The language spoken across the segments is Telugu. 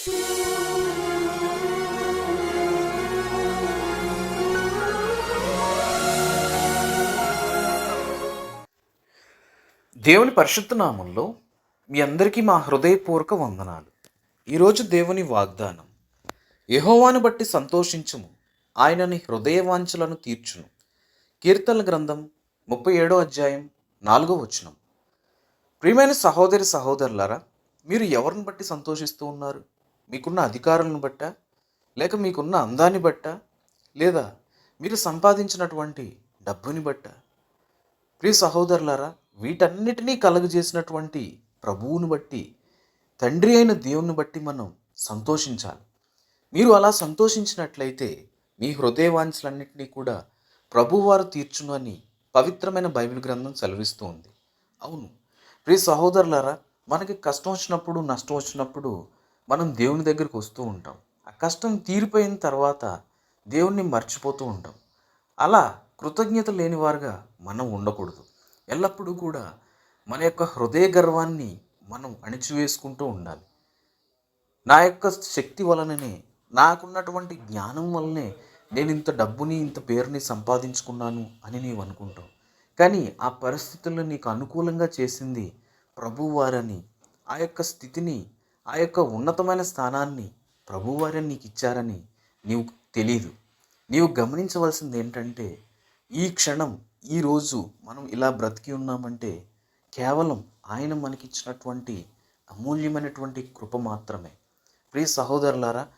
దేవుని పరిశుద్ధ నామంలో మీ అందరికీ మా హృదయపూర్వక వందనాలు. ఈరోజు దేవుని వాగ్దానం యహోవాను బట్టి సంతోషించుము ఆయనని హృదయవాంఛలను తీర్చును. కీర్తనల గ్రంథం ముప్పై ఏడో అధ్యాయం నాలుగో వచనం. ప్రియమైన సహోదరి సహోదరులారా మీరు ఎవరిని బట్టి సంతోషిస్తూ ఉన్నారు? మీకున్న అధికారులను బట్ట లేక మీకున్న అందాన్ని బట్ట లేదా మీరు సంపాదించినటువంటి డబ్బుని బట్ట. ప్రియ సహోదరులారా వీటన్నిటినీ కలుగజేసినటువంటి ప్రభువుని బట్టి తండ్రి అయిన దేవుని బట్టి మనం సంతోషించాలి. మీరు అలా సంతోషించినట్లయితే మీ హృదయవాంఛలన్నింటినీ కూడా ప్రభువారు తీర్చును అని పవిత్రమైన బైబిల్ గ్రంథం సెలవిస్తూ ఉంది. అవును. ప్రియ సహోదరులారా మనకి కష్టం వచ్చినప్పుడు నష్టం వచ్చినప్పుడు మనం దేవుని దగ్గరికి వస్తూ ఉంటాం. ఆ కష్టం తీరిపోయిన తర్వాత దేవుణ్ణి మర్చిపోతూ ఉంటాం. అలా కృతజ్ఞత లేనివారుగా మనం ఉండకూడదు. ఎల్లప్పుడూ కూడా మన యొక్క హృదయ గర్వాన్ని మనం అణిచివేసుకుంటూ ఉండాలి. నా యొక్క శక్తి వలననే నాకున్నటువంటి జ్ఞానం వల్లనే నేను ఇంత డబ్బుని ఇంత పేరుని సంపాదించుకున్నాను అని నీవు అనుకుంటావు. కానీ ఆ పరిస్థితుల్లో నీకు అనుకూలంగా చేసింది ప్రభువారని ఆ యొక్క స్థితిని ఆ యొక్క ఉన్నతమైన స్థానాన్ని ప్రభువారే నీకు ఇచ్చారని నీవు తెలియదు నీవు గమనించవలసింది ఏంటంటే ఈ క్షణం ఈరోజు మనం ఇలా బ్రతికి ఉన్నామంటే కేవలం ఆయన మనకిచ్చినటువంటి అమూల్యమైనటువంటి కృప మాత్రమే. ప్రియ సహోదరులారా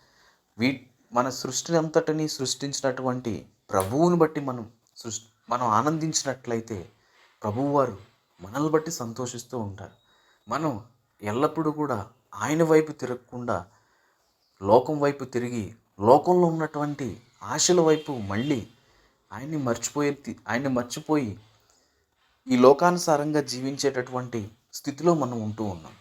వీ మన సృష్టిని అంతటిని సృష్టించినటువంటి ప్రభువుని బట్టి మనం సృష్టి మనం ఆనందించినట్లయితే ప్రభువారు మనల్ని బట్టి సంతోషిస్తూ ఉంటారు. మనం ఎల్లప్పుడూ కూడా ఆయన వైపు తిరగకుండా లోకం వైపు తిరిగి లోకంలో ఉన్నటువంటి ఆశల వైపు మళ్ళీ ఆయన్ని మర్చిపోయే ఆయన్ని మర్చిపోయి ఈ లోకానుసారంగా జీవించేటటువంటి స్థితిలో మనం ఉంటూ ఉన్నాం.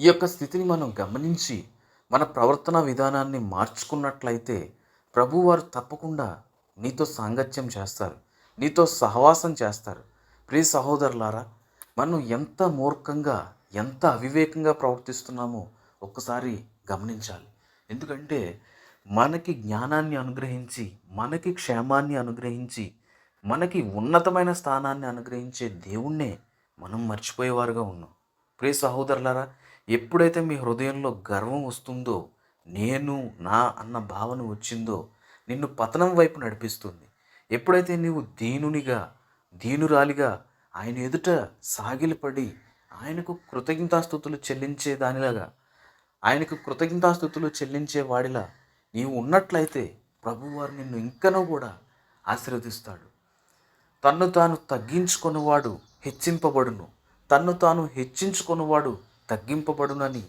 ఈ యొక్క స్థితిని మనం గమనించి మన ప్రవర్తన విధానాన్ని మార్చుకున్నట్లయితే ప్రభువారు తప్పకుండా నీతో సాంగత్యం చేస్తారు నీతో సహవాసం చేస్తారు. ప్రియ సహోదరులారా మనం ఎంత మూర్ఖంగా ఎంత అవివేకంగా ప్రవర్తిస్తున్నామో ఒక్కసారి గమనించాలి. ఎందుకంటే మనకి జ్ఞానాన్ని అనుగ్రహించి మనకి క్షేమాన్ని అనుగ్రహించి మనకి ఉన్నతమైన స్థానాన్ని అనుగ్రహించే దేవుణ్ణే మనం మర్చిపోయేవారుగా ఉన్నాం. ప్రియ సహోదరులారా ఎప్పుడైతే మీ హృదయంలో గర్వం వస్తుందో నేను నా అన్న భావన వచ్చిందో నిన్ను పతనం వైపు నడిపిస్తుంది. ఎప్పుడైతే నీవు దీనునిగా దీనురాలిగా ఆయన ఎదుట సాగిలపడి ఆయనకు కృతజ్ఞతాస్థుతులు చెల్లించే దానిలాగా ఆయనకు కృతజ్ఞతాస్థుతులు చెల్లించే వాడిలా నీవు ఉన్నట్లయితే ప్రభువారు నిన్ను ఇంకనూ కూడా ఆశీర్వదిస్తాడు. తన్ను తాను తగ్గించుకున్నవాడు హెచ్చింపబడును. తన్ను తాను హెచ్చించుకున్నవాడు తగ్గింపబడునని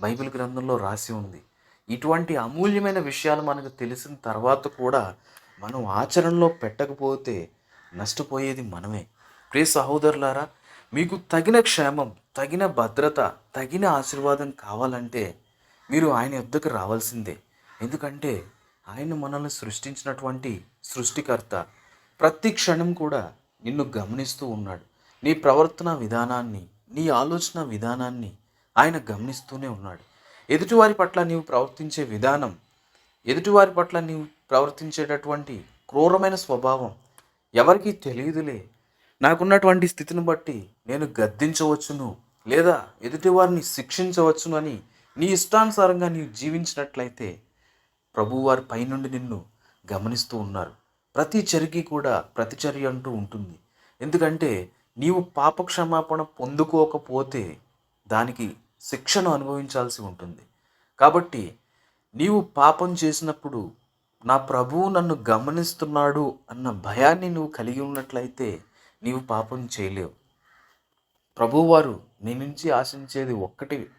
బైబిల్ గ్రంథంలో రాసి ఉంది. ఇటువంటి అమూల్యమైన విషయాలు మనకు తెలిసిన తర్వాత కూడా మనం ఆచరణలో పెట్టకపోతే నష్టపోయేది మనమే. ప్రియ సహోదరులారా మీకు తగిన క్షేమం తగిన భద్రత తగిన ఆశీర్వాదం కావాలంటే మీరు ఆయన యుద్ధకు రావాల్సిందే. ఎందుకంటే ఆయన మనల్ని సృష్టించినటువంటి సృష్టికర్త ప్రతి క్షణం కూడా నిన్ను గమనిస్తూ ఉన్నాడు. నీ ప్రవర్తన విధానాన్ని నీ ఆలోచన విధానాన్ని ఆయన గమనిస్తూనే ఉన్నాడు. ఎదుటివారి పట్ల నీవు ప్రవర్తించే విధానం ఎదుటివారి పట్ల నీవు ప్రవర్తించేటటువంటి క్రూరమైన స్వభావం ఎవరికీ తెలియదులే. నాకున్నటువంటి స్థితిని బట్టి నేను గద్దించవచ్చును లేదా ఎదుటివారిని శిక్షించవచ్చును అని నీ ఇష్టానుసారంగా నీవు జీవించినట్లయితే ప్రభువారి పైనుండి నిన్ను గమనిస్తూ ఉన్నారు. ప్రతి చర్యకి కూడా ప్రతిచర్య అంటూ ఉంటుంది. ఎందుకంటే నీవు పాప క్షమాపణ పొందుకోకపోతే దానికి శిక్షను అనుభవించాల్సి ఉంటుంది. కాబట్టి నీవు పాపం చేసినప్పుడు నా ప్రభువు నన్ను గమనిస్తున్నాడు అన్న భయాన్ని నువ్వు కలిగి ఉన్నట్లయితే నీవు పాపం చేయలేవు. ప్రభువారు నీ నుంచి ఆశించేది ఒక్కటి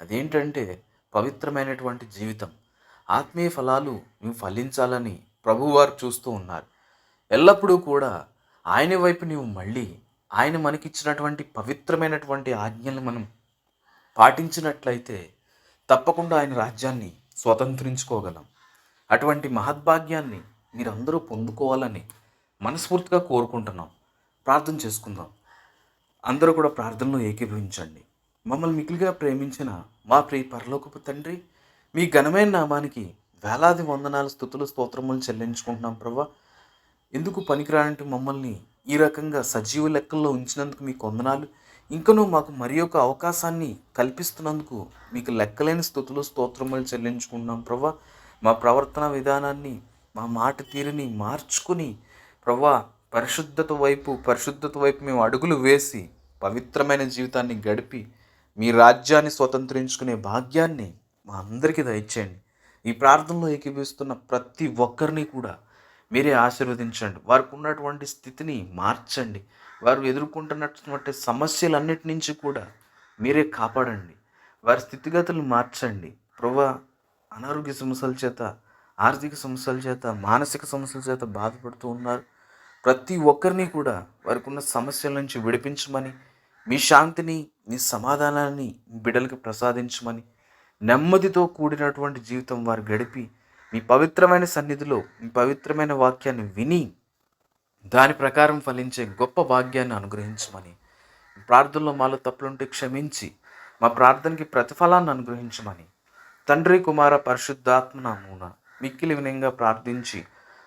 అదేంటంటే పవిత్రమైనటువంటి జీవితం. ఆత్మీయ ఫలాలు నువ్వు ఫలించాలని ప్రభువారు చూస్తూ ఉన్నారు. ఎల్లప్పుడూ కూడా ఆయన వైపు నీవు మళ్ళీ ఆయన మనకిచ్చినటువంటి పవిత్రమైనటువంటి ఆజ్ఞలు మనం పాటించినట్లయితే తప్పకుండా ఆయన రాజ్యాన్ని స్వతంత్రించుకోగలం. అటువంటి మహద్భాగ్యాన్ని మీరందరూ పొందుకోవాలని మనస్ఫూర్తిగా కోరుకుంటున్నాం. ప్రార్థన చేసుకుందాం. అందరూ కూడా ప్రార్థనలో ఏకీభవించండి. మమ్మల్ని మిగిలిగా ప్రేమించిన మా ప్రియ పరలోకపు తండ్రి మీ ఘనమైన నామానికి వేలాది వందనాలు స్థుతులు స్తోత్రములు చెల్లించుకుంటున్నాం ప్రభా. ఎందుకు పనికిరానంటే మమ్మల్ని ఈ రకంగా సజీవ లెక్కల్లో ఉంచినందుకు మీకు వందనాలు. ఇంకనూ మాకు మరి ఒక అవకాశాన్ని కల్పిస్తున్నందుకు మీకు లెక్కలేని స్థుతులు స్తోత్రములు చెల్లించుకుంటున్నాం ప్రభా. మా ప్రవర్తన విధానాన్ని మా మాట తీరుని మార్చుకుని ప్రభా పరిశుద్ధత వైపు పరిశుద్ధత వైపు మేము అడుగులు వేసి పవిత్రమైన జీవితాన్ని గడిపి మీ రాజ్యాన్ని స్వతంత్రించుకునే భాగ్యాన్ని మా అందరికీ దయచేయండి. ఈ ప్రార్థనలో ఏకీభిస్తున్న ప్రతి ఒక్కరిని కూడా మీరే ఆశీర్వదించండి. వారికి ఉన్నటువంటి స్థితిని మార్చండి. వారు ఎదుర్కొంటున్నటువంటి సమస్యలన్నిటి నుంచి కూడా మీరే కాపాడండి. వారి స్థితిగతులు మార్చండి. ప్రభా అనారోగ్య సమస్యల చేత ఆర్థిక సమస్యల చేత మానసిక సమస్యల చేత బాధపడుతూ ఉన్నారు. ప్రతి ఒక్కరిని కూడా వారికి ఉన్న సమస్యల నుంచి విడిపించమని మీ శాంతిని మీ సమాధానాన్ని బిడ్డలకు ప్రసాదించమని నెమ్మదితో కూడినటువంటి జీవితం వారు గడిపి మీ పవిత్రమైన సన్నిధిలో మీ పవిత్రమైన వాక్యాన్ని విని దాని ప్రకారం ఫలించే గొప్ప భాగ్యాన్ని అనుగ్రహించమని ప్రార్థనలో మాలో తప్పులుంటే క్షమించి మా ప్రార్థనకి ప్రతిఫలాన్ని అనుగ్రహించమని తండ్రి కుమార పరిశుద్ధాత్మ నామూన మిక్కిలి వినయంగా ప్రార్థించి